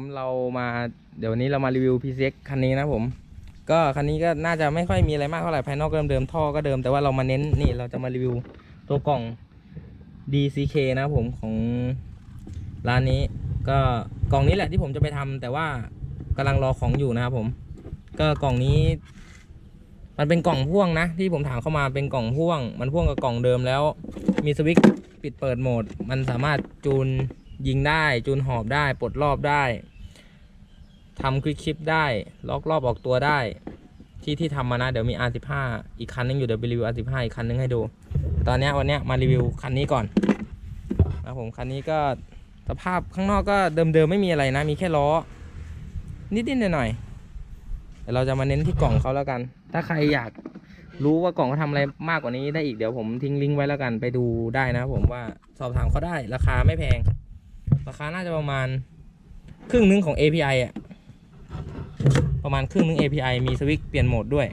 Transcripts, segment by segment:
ผมเรามาเดี๋ยวนี้เรามารีวิว PCX คันนี้นะผม ก็คันนี้ก็น่าจะไม่ค่อยมีอะไรมากเท่าไหร่ภายนอกก็เดิมๆท่อก็เดิมแต่ว่าเรามาเน้นนี่เราจะมารีวิวตัวกล่อง DCK นะผมของร้านนี้ก็กล่องนี้แหละที่ผมจะไปทำแต่ว่ากำลังรอของอยู่นะครับผม ก็กล่องนี้ มันเป็นกล่องพ่วงนะ ที่ผมถามเข้ามาเป็นกล่องพ่วง มันพ่วงกับกล่องเดิมแล้ว มีสวิตช์ปิดเปิดโหมด มันสามารถจูนยิงได้ จูนหอบได้ ปลดรอบได้ ทำคลิกชิปได้ ล็อกรอบออกตัวได้ ที่ที่ทำมานะ เดี๋ยวมี R15 อีกคันนึงอยู่เดี๋ยวไปรีวิว R15 อีกคันนึงให้ดู ตอนนี้วันนี้มารีวิวคันนี้ก่อนนะผมคันนี้ก็สภาพข้างนอกก็เดิมๆไม่มีอะไรนะ มีแค่ล้อ นิดๆหน่อยๆเดี๋ยวเราจะมาเน้นที่กล่องเขาแล้วกัน ถ้าใครอยากรู้ว่ากล่องเขาทำอะไรมากกว่านี้ได้อีกเดี๋ยวผมทิ้งลิงก์ไว้แล้วกันไปดูได้นะครับผมว่าสอบถามเขาได้ราคาไม่แพง ราคาน่าจะประมาณครึ่งนึงของ API อะ ประมาณครึ่งนึง API มีสวิตช์เปลี่ยนโหมดด้วย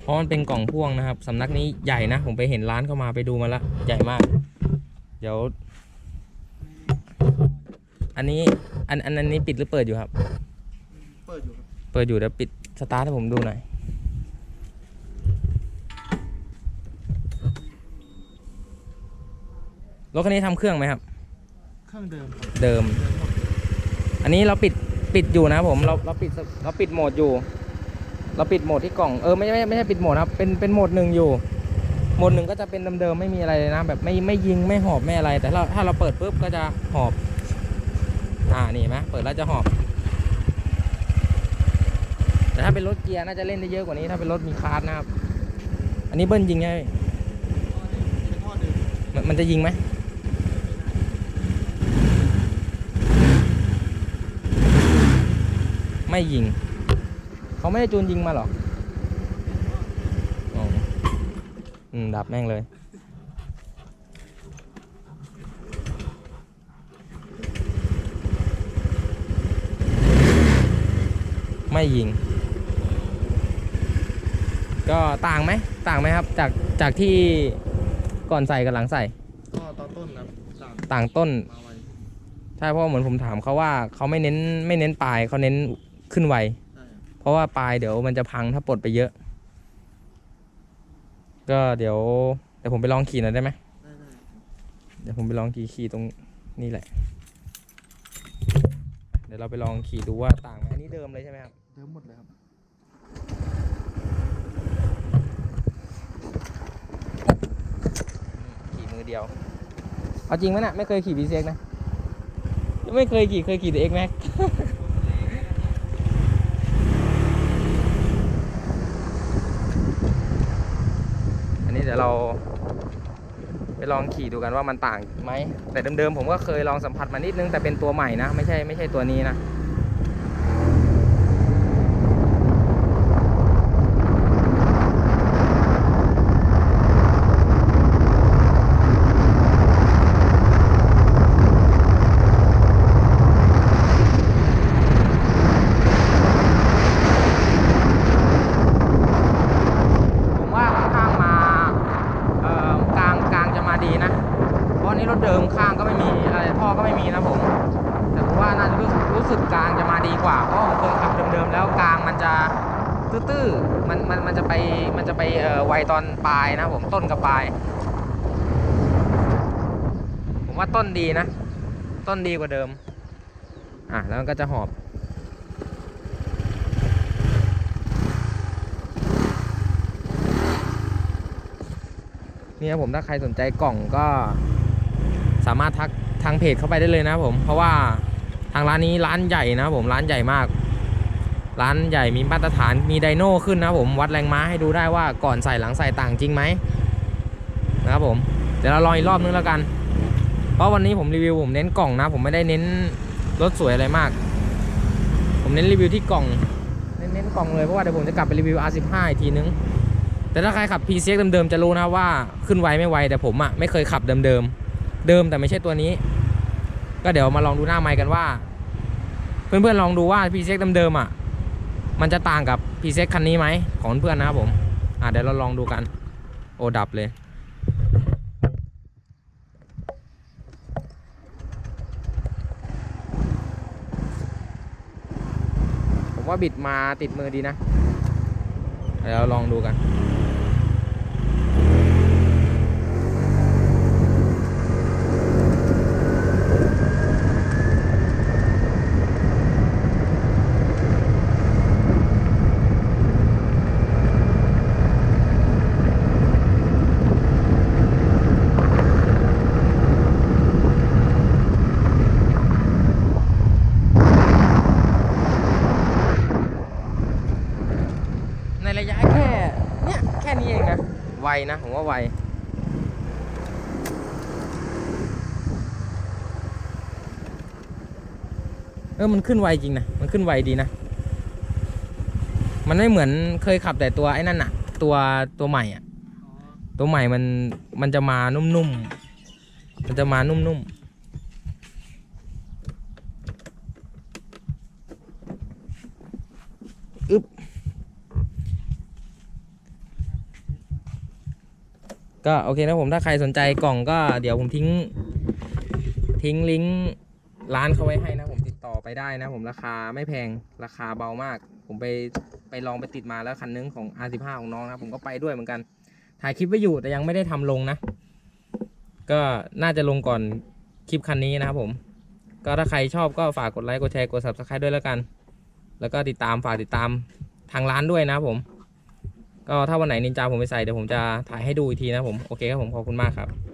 เพราะมันเป็นกล่องพ่วงนะครับสำนักนี้ใหญ่นะ ผมไปเห็นร้านเข้ามาไปดูมาแล้วใหญ่มาก เดี๋ยว อันนี้อันอันอันนี้ปิดหรือเปิดอยู่ครับ เปิดอยู่ครับ เปิดอยู่เดี๋ยวปิดสตาร์ทให้ผมดูหน่อยรถคันนี้ทำเครื่องไหมครับ เครื่องเดิมครับเดิมเดิมหมดเลยอันนี้เราปิด ปิดอยู่นะผมเราเราปิดเราปิดโหมดอยู่ เราปิดโหมดที่กล่องเออไม่ไม่ไม่ใช่ปิดโหมดครับเป็นเป็นโหมดหนึ่งอยู่โหมดหนึ่งก็จะเป็นเดิมๆไม่มีอะไรเลยนะแบบไม่ไม่ยิงไม่หอบไม่อะไร แต่ถ้าถ้าเราเปิดปุ๊บก็จะหอบ อ่านี่ไหมเปิดแล้วจะหอบแต่ถ้าเป็นรถเกียร์น่าจะเล่นได้เยอะกว่านี้ถ้าเป็นรถมีคาร์ดนะครับ อันนี้เบิ้ลยิงไงมันจะยิงไหม ไม่ยิง เขาไม่ได้จูนยิงมาหรออ๋ออืม ดับแม่งเลย ไม่ยิง ก็ต่างไหม ต่างไหมครับ จาก จากที่ก่อนใส่กับหลังใส่ ก็ตอนต้นนะต่างต่างต้นมาไวใช่เพราะเหมือนผมถามเขาว่าเขาไม่เน้นไม่เน้นปลายเขาเน้น ขึ้นไวใช่ครับเพราะว่าปลายเดี๋ยวมันจะพังถ้าปลดไปเยอะ ก็เดี๋ยวเดี๋ยวผมไปลองขี่หน่อยได้ไหมได้ได้เดี๋ยวผมไปลองขี่ขี่ตรงนี่แหละ เดี๋ยวเราไปลองขี่ดูว่าต่างไหมอันนี้เดิมเลยใช่ไหมครับ เดิมหมดเลยครับ ขี่มือเดียว เอาจริงไหมน่ะไม่เคยขี่ b ีเนะ ไม่เคยขี่เคยขี่แต่ X Max อันนี้เดี๋ เราไปลองขี่ดูกันว่ามันต่างไหมแต่เดิมๆผมก็เคยลองสัมผัสมานิดนึงแต่เป็นตัวใหม่นะ ไม่ใช่ไม่ใช่ตัวนี้นะ ผมว่าค่อนข้างมาเอ่อกลางกลางจะมาดีนะ เพราะอันนี้รถเดิม ข้างก็ไม่มีอะไรท่อก็ไม่มีนะผม แต่ผมว่าน่าจะรู้สึกรู้สึกกลางจะมาดีกว่า เพราะผมเคยขับเดิมๆแล้วกลางมันจะตื้อๆมันมันมันจะไปมันจะไปเอ่อไวตอนปลายนะผมต้นกับปลาย ผมว่าต้นดีนะ ต้นดีกว่าเดิม อะแล้วมันก็จะหอบนี่ยผมถ้าใครสนใจกล่องก็ สามารถทักทางเพจเข้าไปได้เลยนะผมเพราะว่าทางร้านนี้ร้านใหญ่นะผมร้านใหญ่มาก ร้านใหญ่มีมาตรฐานมีไดโน่ขึ้นนะผมวัดแรงม้าให้ดูได้ว่าก่อนใส่หลังใส่ต่างจริงไหมนะครับผมเดี๋ยวเราลองอีกรอบนึงแล้วกัน เพราะวันนี้ผมรีวิวผมเน้นกล่องนะ ผมไม่ได้เน้นรถสวยอะไรมาก ผมเน้นรีวิวที่กล่อง เน้นเน้นกล่องเลยเพราะว่าเดี๋ยวผมจะกลับไปรีวิว R15 อีกทีนึงแต่ถ้าใครขับ PCX เดิมๆจะรู้นะว่าขึ้นไวไม่ไวแต่ผมอะ่ะไม่เคยขับเดิมๆ เดิมแต่ไม่ใช่ตัวนี้ ก็เดี๋ยวมาลองดูหน้าไมค์กันว่า เพื่อนๆลองดูว่า PCX เดิมๆอะ มันจะต่างกับ PCX คันนี้ไหมของเพื่อนนะครับผมอะเดี๋ยวเราลองดูกัน โอดับเลยว่าบิดมาติดมือดีนะ เดี๋ยวเราลองดูกันระยะแค่ เนี่ย แค่นี้เองนะ ไวนะ ผมว่าไวเออมันขึ้นไวจริงนะ มันขึ้นไวดีนะ มันไม่เหมือนเคยขับแต่ตัวไอ้นั่นอะตัวตัวใหม่อะตัวใหม่มันมันจะมานุ่มๆ มันจะมานุ่มๆ ก็โอเคนะผมถ้าใครสนใจกล่องก็เดี๋ยวผมทิ้ง ทิ้งลิงก์ร้านเขาไว้ให้นะผมติดต่อไปได้นะผมราคาไม่แพงราคาเบามาก ผมไปไปลองไปติดมาแล้วคันนึงของ R15 ของน้องนะผมก็ไปด้วยเหมือนกันถ่ายคลิปไว้อยู่แต่ยังไม่ได้ทำลงนะ ก็น่าจะลงก่อนคลิปคันนี้นะครับผม ก็ถ้าใครชอบก็ฝากกดไลค์กดแชร์กด subscribe ด้วยแล้วกัน แล้วก็ติดตามฝากติดตามทางร้านด้วยนะครับผม ก็ถ้าวันไหนนินจาผมไปใส่เดี๋ยวผมจะถ่ายให้ดูอีกทีนะผมโอเคครับผมขอบคุณมากครับ